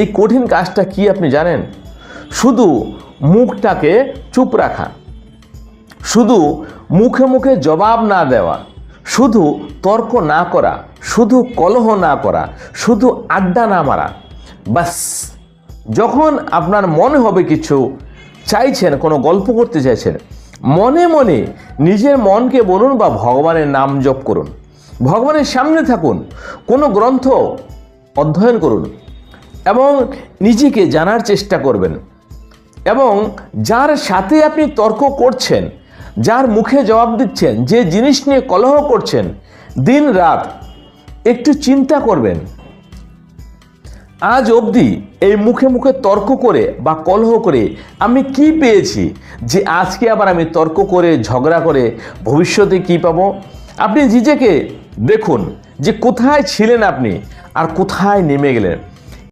এই কঠিন কাজটা কি আপনি জানেন? শুধু মুখটাকে চুপ রাখা, শুধু মুখে মুখে জবাব না দেওয়া, শুধু তর্ক না করা, শুধু কলহ না করা, শুধু আড্ডা না মারা। বাস যখন আপনার মনে হবে কিছু, চাইছেন, কোনো গল্প করতে চাইছেন, মনে মনে নিজের মনকে বলুন বা ভগবানের নাম জপ করুন। ভগবানের সামনে থাকুন, কোনো গ্রন্থ অধ্যয়ন করুন। এবং নিজেকে জানার চেষ্টা করবেন। এবং যার সাথে আপনি তর্ক করছেন, যার মুখে জবাব দিচ্ছেন, যে জিনিস নিয়ে কলহ করছেন, দিন রাত একটু চিন্তা করবেন। আজ অবধি এই মুখে মুখে তর্ক করে বা কলহ করে আমি কি পেয়েছি, যে আজকে আবার আমি তর্ক করে, ঝগড়া করে, ভবিষ্যতে কি পাবো? আপনি নিজেকে দেখুন যে কোথায় ছিলেন আপনি আর কোথায় নেমে গেলেন।